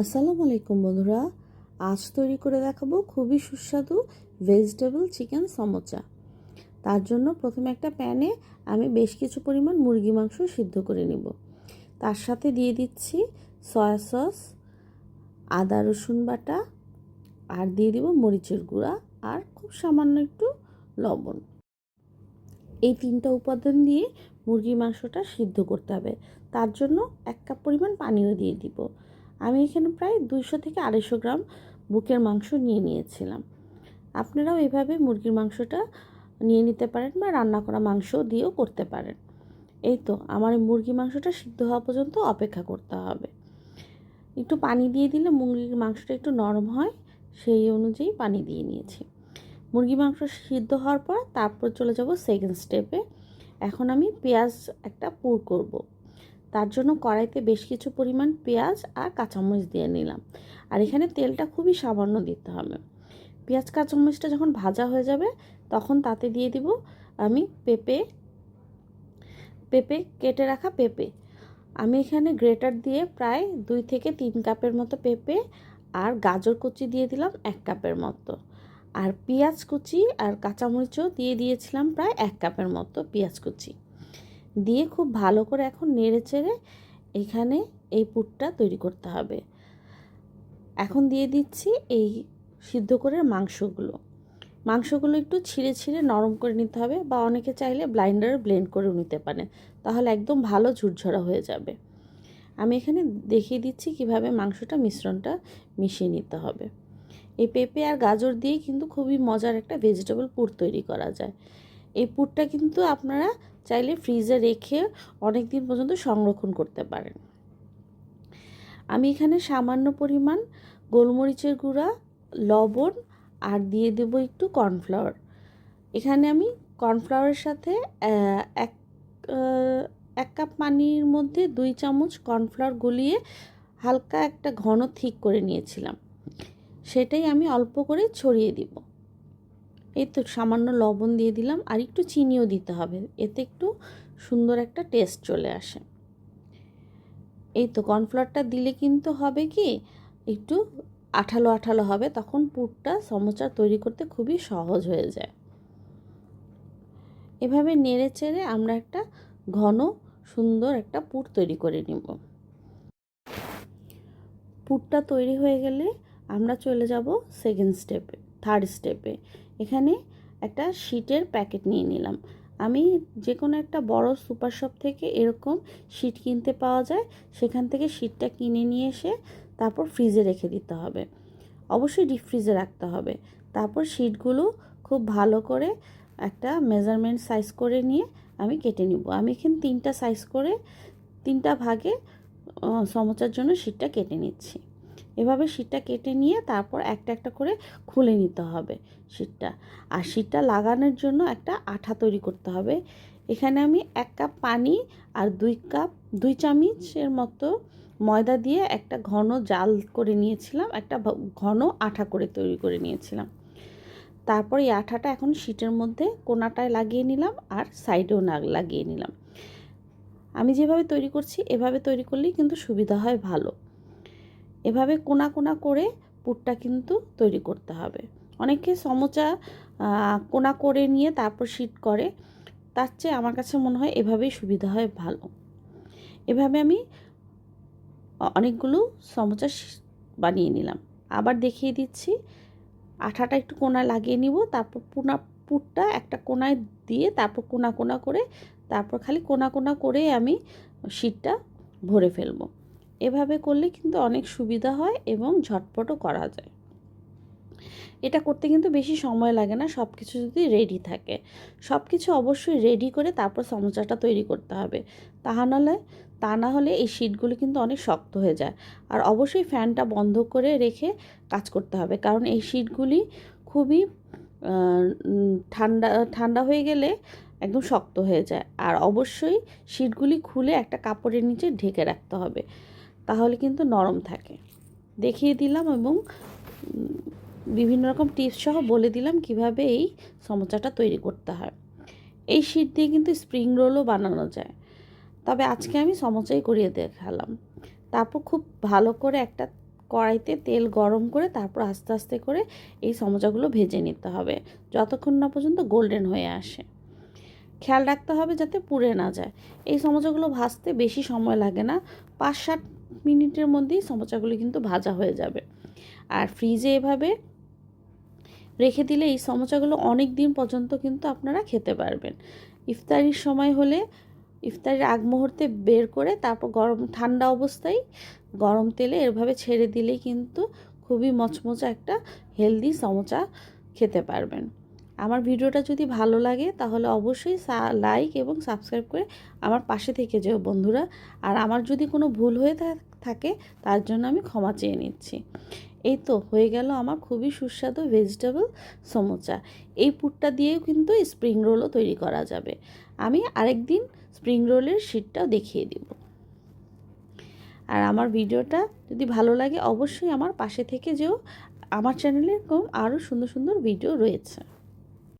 আসসালামু আলাইকুম বন্ধুরা। আজ তৈরি করে দেখাবো খুবই সুস্বাদু ভেজিটেবল চিকেন সমোচা। তার জন্য প্রথমে একটা প্যানে আমি বেশ কিছু পরিমাণ মুরগি মাংস সিদ্ধ করে নিব। তার সাথে দিয়ে দিচ্ছি সয়া সস আদা রসুন বাটা, আর দিয়ে দিব মরিচের গুঁড়া, আর খুব সামান্য একটু লবণ। এই তিনটা উপাদান দিয়ে মুরগির মাংসটা সিদ্ধ করতে হবে। তার জন্য এক কাপ পরিমাণ পানিও দিয়ে দিব। আমি এখানে প্রায় দুইশো থেকে আড়াইশো গ্রাম বুকের মাংস নিয়ে নিয়েছিলাম। আপনারাও এভাবে মুরগির মাংসটা নিয়ে নিতে পারেন বা রান্না করা মাংস দিয়েও করতে পারেন। এই তো, আমার মুরগি মাংসটা সিদ্ধ হওয়া পর্যন্ত অপেক্ষা করতে হবে। একটু পানি দিয়ে দিলে মুরগির মাংসটা একটু নরম হয়, সেই অনুযায়ী পানি দিয়ে নিয়েছি। মুরগি মাংস সিদ্ধ হওয়ার পর তারপর চলে যাব সেকেন্ড স্টেপে এখন আমি পেঁয়াজ একটা পুর করব। তার জন্য কড়াইতে বেশ কিছু পরিমাণ পেঁয়াজ আর কাঁচামরিচ দিয়ে নিলাম। আর এখানে তেলটা খুবই সামান্য দিতে হবে। পেঁয়াজ, কাঁচামরিচটা যখন ভাজা হয়ে যাবে, তখন তাতে দিয়ে দিব আমি পেঁপে পেঁপে, কেটে রাখা পেঁপে। আমি এখানে গ্রেটার দিয়ে প্রায় দুই থেকে তিন কাপের মতো পেঁপে আর গাজর কুচি দিয়ে দিলাম এক কাপের মতো। আর পেঁয়াজ কুচি আর কাঁচামরিচও দিয়ে দিয়েছিলাম প্রায় এক কাপের মতো পেঁয়াজ কুচি। দিয়ে খুব ভালো করে এখন নেড়ে চেড়ে এখানে এই পুরটা তৈরি করতে হবে। এখন দিয়ে দিচ্ছি এই সিদ্ধ করে মাংসগুলো। মাংসগুলো একটু ছিঁড়ে ছিঁড়ে নরম করে নিতে হবে বা অনেকে চাইলে ব্লাইন্ডারে ব্লেন্ড করেও নিতে পারেন, তাহলে একদম ভালো ঝুরঝরা হয়ে যাবে। আমি এখানে দেখিয়ে দিচ্ছি কীভাবে মাংসটা মিশ্রণটা মিশিয়ে নিতে হবে। এই পেঁপে আর গাজর দিয়ে কিন্তু খুবই মজার একটা ভেজিটেবল পুর তৈরি করা যায়। এই পুরটা কিন্তু আপনারা চাইলে ফ্রিজে রেখে অনেক দিন পর্যন্ত সংরক্ষণ করতে পারেন। আমি এখানে সামান্য পরিমাণ গোলমরিচের গুঁড়া, লবণ আর দিয়ে দেবো একটু কর্নফ্লাওয়ার এখানে আমি কর্নফ্লাওয়ারের সাথে এক এক কাপ পানির মধ্যে দুই চামচ কর্নফ্লাওয়ার গলিয়ে হালকা একটা ঘন ঠিক করে নিয়েছিলাম। সেটাই আমি অল্প করে ছড়িয়ে দিব। এই তো সামান্য লবণ দিয়ে দিলাম আর একটু চিনিও দিতে হবে। এতে একটু সুন্দর একটা টেস্ট চলে আসে। এই তো কর্নফ্লাওয়ারটা দিলে কিন্তু হবে কি, একটু আঠালো আঠালো হবে, তখন পুরটা সমোচা তৈরি করতে খুবই সহজ হয়ে যায়। এভাবে নেড়ে চেড়ে আমরা একটা ঘন সুন্দর একটা পুর তৈরি করে নিব। পুরটা তৈরি হয়ে গেলে আমরা চলে যাব সেকেন্ড স্টেপে থার্ড স্টেপে এখানে একটা শিটের প্যাকেট নিয়ে নিলাম। আমি যে কোনো একটা বড় সুপার শপ থেকে এরকম শিট কিনতে পাওয়া যায়, সেখান থেকে শিটটা কিনে নিয়ে এসে তারপর ফ্রিজে রেখে দিতে হবে। অবশ্যই ডিপ ফ্রিজে রাখতে হবে। তারপর শিটগুলো খুব ভালো করে একটা মেজারমেন্ট সাইজ করে নিয়ে আমি কেটে নিব। আমি এখানে তিনটা সাইজ করে তিনটা ভাগে সমোচার জন্য শিটটা কেটে নিচ্ছি। এভাবে শীটটা কেটে নিয়ে তারপর একটা একটা করে খুলে নিতে হবে শীটটা আর শীটটা লাগানোর জন্য একটা আঠা তৈরি করতে হবে। এখানে আমি এক কাপ পানি আর দুই কাপ, দুই চামচের মতো ময়দা দিয়ে একটা ঘন জাল করে নিয়েছিলাম, একটা ঘন আঠা করে তৈরি করে নিয়েছিলাম। তারপর এই আঠাটা এখন শীটের মধ্যে কোনাটায় লাগিয়ে নিলাম আর সাইডেও না, লাগিয়ে নিলাম। আমি যেভাবে তৈরি করছি, এভাবে তৈরি করলেই কিন্তু সুবিধা হয় ভালো। এভাবে কোনা কোনা করে পুরটা কিন্তু তৈরি করতে হবে। অনেকে সমোচা কোনা করে নিয়ে তারপর শীত করে, তার চেয়ে আমার কাছে মনে হয় এভাবেই সুবিধা হয় ভালো। এভাবে আমি অনেকগুলো সমোচা বানিয়ে নিলাম। আবার দেখিয়ে দিচ্ছি, আঠাটা একটু কোনা লাগিয়ে নিব, তারপর পুনা, পুরটা একটা কোনায় দিয়ে তারপর কোনা কোনা করে, তারপর খালি কোনা কোনা করে আমি শীতটা ভরে ফেলব। এভাবে করলে কিন্তু অনেক সুবিধা হয় এবং ঝটপটও করা যায়। এটা করতে কিন্তু বেশি সময় লাগে না সব কিছু যদি রেডি থাকে। সব কিছু অবশ্যই রেডি করে তারপর সমোচাটা তৈরি করতে হবে। তাহা নাহলে তা না হলে এই শিটগুলো কিন্তু অনেক শক্ত হয়ে যায়। আর অবশ্যই ফ্যানটা বন্ধ করে রেখে কাজ করতে হবে। কারণ এই শিটগুলি খুবই ঠান্ডা ঠান্ডা হয়ে গেলে একদম শক্ত হয়ে যায়। আর অবশ্যই শিটগুলি খুলে একটা কাপড়ের নিচে ঢেকে রাখতে হবে। তাহলে কিন্তু নরম থাকে। দেখিয়ে দিলাম এবং বিভিন্ন রকম টিপস সহ বলে দিলাম কীভাবে এই সমোচাটা তৈরি করতে হয়। এই শীট দিয়ে কিন্তু স্প্রিং রোলও বানানো যায়। তবে আজকে আমি সমোচাই করিয়ে দেখালাম। তারপর খুব ভালো করে একটা কড়াইতে তেল গরম করে তারপর আস্তে আস্তে করে এই সমোচাগুলো ভেজে নিতে হবে। যতক্ষণ না পর্যন্ত গোল্ডেন হয়ে আসে। খেয়াল রাখতে হবে যাতে পুড়ে না যায়। এই সমোচাগুলো ভাজতে বেশি সময় লাগে না। পাঁচ সাত মিনিটের মধ্যেই সমোচাগুলো কিন্তু ভাজা হয়ে যাবে। আর ফ্রিজে এভাবে রেখে দিলে এই সমোচাগুলো অনেক দিন পর্যন্ত কিন্তু আপনারা খেতে পারবেন। ইফতারির সময় হলে ইফতারির আগ মুহূর্তে বের করে তারপর গরম, ঠান্ডা অবস্থায় গরম তেলে এভাবে ছেড়ে দিলেই কিন্তু খুবই মচমচা একটা হেলদি সমোচা খেতে পারবেন। আমার ভিডিওটা যদি ভালো লাগে, তাহলে অবশ্যই লাইক এবং সাবস্ক্রাইব করে আমার পাশে থেকে যেও বন্ধুরা। আর আমার যদি কোনো ভুল হয়ে থাকে, তার জন্য আমি ক্ষমা চেয়ে নিচ্ছি। এই তো, হয়ে গেল আমার খুবই সুস্বাদু ভেজিটেবল সমোচা। এই পুরটা দিয়েও কিন্তু স্প্রিং রোলও তৈরি করা যাবে। আমি আরেকদিন স্প্রিং রোলের শিটটাও দেখিয়ে দিব। আর আমার ভিডিওটা যদি ভালো লাগে, অবশ্যই আমার পাশে থেকে যেও। আমার চ্যানেলে এরকম আরও সুন্দর সুন্দর ভিডিও রয়েছে।